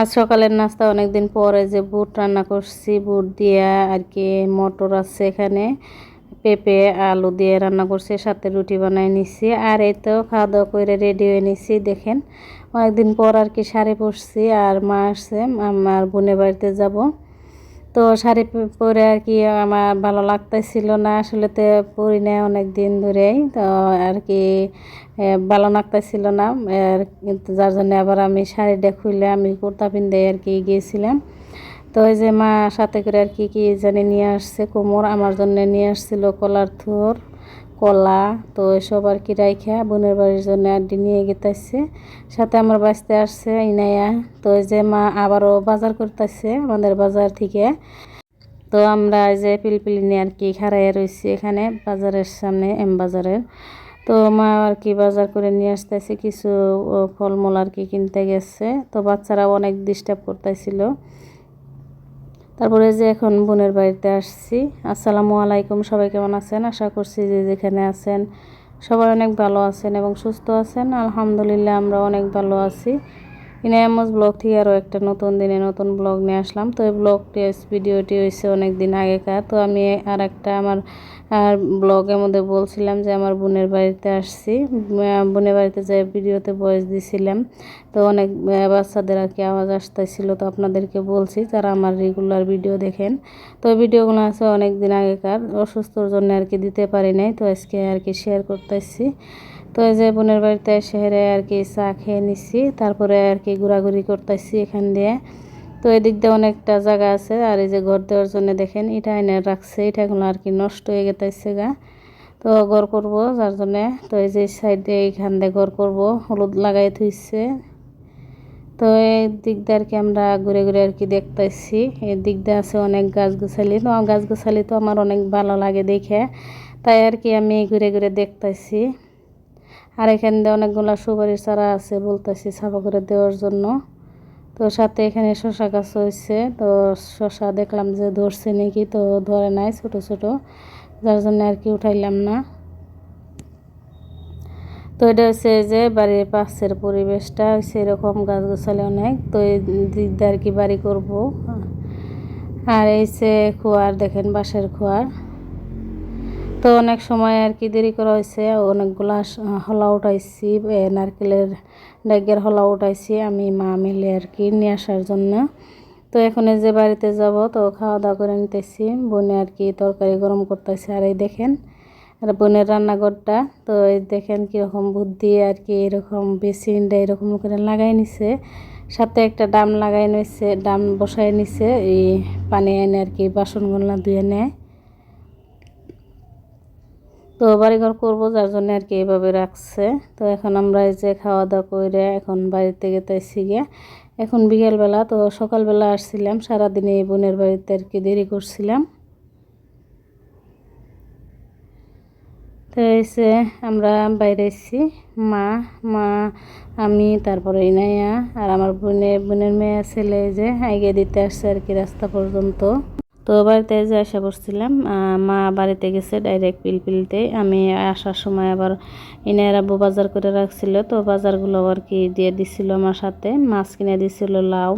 আজ সকালের নাস্তা অনেকদিন পরে যে বুট রান্না করছি, বুট দিয়া আর কি মটর আছে এখানে, পেঁপে, আলু দিয়ে রান্না করছি, সাথে রুটি বানাই নিছি, আর এই তো খাওয়া দাওয়া করে রেডি হয়ে নিছি, দেখেন। অনেকদিন পর আর কি শাড়ি পরছি, আর মা আসছে, আমার বোনের বাড়িতে যাব। তো শাড়ি পরে আর কি আমার ভালো লাগতেছিল না। আসলে তো পরি না অনেক দিন ধরেই, তো আর কি ভালো লাগতেছিল না। আর কিন্তু যার জন্য আবার আমি শাড়ি খুলে আমি কুর্তা পিন্ধে আর কি গিয়েছিলাম। তো ওই যে মা সাথে করে আর কি কি জানি নিয়ে আসছে, কোমর আমার জন্য নিয়ে আসছিল কলার থুর। কলা, তো এসব আর কি রাইখা বোনের বাড়ির জন্য আড্ডি নিয়ে গেতেছে সাথে আমার বাঁচতে আসছে ইনাইয়া তো ওই যে মা আবারও বাজার করতেছে আমাদের বাজার থেকে। তো আমরা এই যে পিলপিলি নিয়ে আর কি খারাইয়া রয়েছি এখানে বাজারের সামনে, এম বাজারের। তো মা আর কি বাজার করে নিয়ে আসতেছে কিছু ফলমূল আর কি কিনতে গেছে। তো বাচ্চারা অনেক ডিস্টার্ব করতেছিল তারপরে যে এখন বোনের বাড়িতে আসছি। আসসালামু আলাইকুম, সবাই কেমন আছেন? আশা করছি যে যেখানে আছেন সবাই অনেক ভালো আছেন এবং সুস্থ আছেন। আলহামদুলিল্লাহ, আমরা অনেক ভালো আছি। ইনায়ামজ ব্লগ থেকে আরও একটা নতুন দিনে নতুন ব্লগ নিয়ে আসলাম। তো এই ব্লগটি ভিডিওটি হয়েছে অনেক দিন আগেকার। তো আমি আর একটা আমার, আর ব্লগের মধ্যে বলছিলাম যে আমার বোনের বাড়িতে আসছি। বোনের বাড়িতে যে ভিডিওতে বয়স দিছিলাম, তো অনেক বাচ্চাদের আর কি আওয়াজ আসতেছিল। তো আপনাদেরকে বলছি যারা আমার রেগুলার ভিডিও দেখেন। তো ভিডিওগুলো আছে অনেক দিন আগেকার, অসুস্থর জন্য আর কি দিতে পারি নাই। তো আজকে আর কি শেয়ার করতেছি। তো এই যে বোনের বাড়িতে শহরে আর কি চা খেয়ে নিছি, তারপরে আর কি ঘোরাঘুরি করতেছি এখান দিয়ে। তো এদিক দিয়ে অনেকটা জায়গা আছে, আর এই যে ঘর দেওয়ার জন্য দেখেন এটা এনে রাখছে এটাগুলো আর কি নষ্ট হয়ে গেতেছে গা। তো ঘর করব যার জন্যে, তো এই যে সাইডে এইখান দিয়ে ঘর করব, হলুদ লাগাই থইছে। তো এই দিক দিয়ে আর কি আমরা ঘুরে ঘুরে আর কি দেখতেছি এই দিক দিয়ে আছে অনেক গাছ গোছালি তো গাছ গোছালি তো আমার অনেক ভালো লাগে দেখে, তাই আর কি আমি ঘুরে ঘুরে দেখতেছি। আর এখান দিয়ে অনেকগুলো সুপারি চারা আছে বলতেছি সাফা করে দেওয়ার জন্য। তো সাথে এখানে শশা গাছ হয়েছে। তো শশা দেখলাম যে ধরছে নাকি, তো ধরে নাই ছোট ছোট। যার জন্য আর কি উঠাইলাম না। তো এটা হচ্ছে যে বাড়ির পাশের পরিবেশটা, সেরকম গাছ গোছালে অনেক। তো এই আর কি বাড়ি করব। আর এই সে খোয়ার, দেখেন বাঁশের খোয়ার। তো অনেক সময় আর কি দেরি করা হয়েছে। অনেকগুলা হলা উঠাইছি নারকেলের ডাইগের হলা উঠাইছি আমি, মা মিলে আর কি নিয়ে আসার জন্য। তো এখন যে বাড়িতে যাব, তো খাওয়া দাওয়া করে নিতেছি। বোনে আর কি তরকারি গরম করতেছে, আর এই দেখেন, আর বোনের রান্নাঘরটা। তো এই দেখেন কীরকম বুদ্ধি আর কি, এরকম বেসিনটা এরকম করে লাগাই নিছে। সাথে একটা ডাম লাগাই নিছে, ডাম বসাই নিছে, এই পানি এনে আর কি বাসনগুলো ধুয়ে নেয়। তো বাড়িঘর করব, যার জন্য আর কি এভাবে রাখছে। তো এখন আমরা এই যে খাওয়া দাওয়া করে এখন বাড়িতে গেতেছি গিয়ে। এখন বিকেলবেলা, তো সকালবেলা আসছিলাম, সারাদিনে এই বোনের বাড়িতে আর কি দেরি করছিলাম। তো এসে আমরা বাইরে এসেছি মা মা, আমি, তারপরে ইনাইয়া আর আমার বোনের বোনের মেয়ে, ছেলে যে আগে দিতে আসছে আর কি রাস্তা পর্যন্ত। তো বাড়িতে যে আসা পড়ছিলাম মা বাড়িতে গেছে ডাইরেক্ট পিলপিলতে আমি আসার সময় আবার এনার আব্বু বাজার করে রাখছিল, তো বাজারগুলো আর কি দিয়ে দিছিল আমার সাথে। মাছ কিনে দিছিল লাউ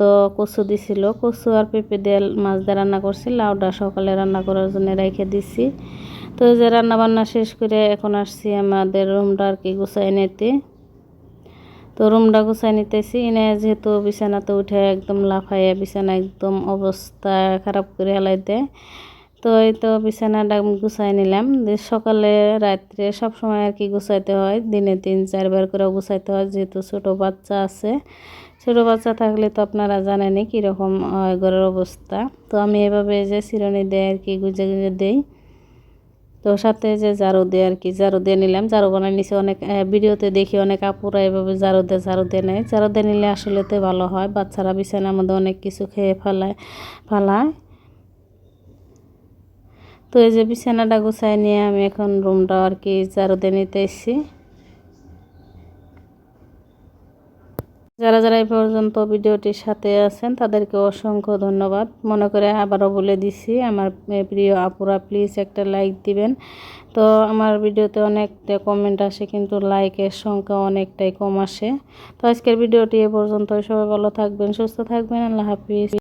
তো কচু দিছিল। কচু আর পেঁপে দিয়ে মাছ দিয়ে রান্না করছি। লাউটা সকালে রান্না করার জন্য রেখে দিছি। তো যে রান্না বান্না শেষ করে এখন আসছি আমাদের রুমটা আর কি গুছাই নিতে। তো রুমটা গুছাই নিতেছি। এনে যেহেতু বিছানাতে উঠে একদম লাফাইয়া বিছানা একদম অবস্থা খারাপ করে হেলাই দেয় তো এই তো বিছানাটা গুছাই নিলাম। সকালে রাত্রে সব সময় আর কি গুছাইতে হয়। দিনে তিন, চারবার করে গুছাইতে হয়। যেহেতু ছোট বাচ্চা আছে। ছোট বাচ্চা থাকলে তো আপনারা জানেনই কীরকম হয় ঘরের অবস্থা। তো আমি এভাবে যে চিরনি দেয় আর কি গুজে গুজে দেই। তো সাথে যে ঝাড়ু দিয়ে আর কি, ঝাড়ু দিয়ে নিলাম। ঝাড়ু বানাই নিচে অনেক ভিডিওতে দেখি অনেক আপুরা এভাবে ঝাড়ু দিয়ে ঝাড়ু দিয়ে নেয়। ঝাড়ু দিয়ে নিলে আসলে তো ভালো হয়। বাচ্চারা বিছানার মধ্যে অনেক কিছু খেয়ে ফেলায় ফেলায়। তো এই যে বিছানাটা গুছাই নিয়ে আমি এখন রুমটা আর কি ঝাড়ু দিয়ে নিতে এসেছি। যারা যারা এই পর্যন্ত ভিডিওটির সাথে আছেন, তাদেরকে অসংখ্য ধন্যবাদ। মনে করে আবারও বলে দিছি, আমার প্রিয় আপুরা প্লিজ একটা লাইক দিবেন। তো আমার ভিডিওতে অনেকটা কমেন্ট আসে, কিন্তু লাইকের সংখ্যা অনেকটাই কম আসে। তো আজকের ভিডিওটি এ পর্যন্ত সবাই ভালো থাকবেন, সুস্থ থাকবেন। আল্লাহ হাফিজ।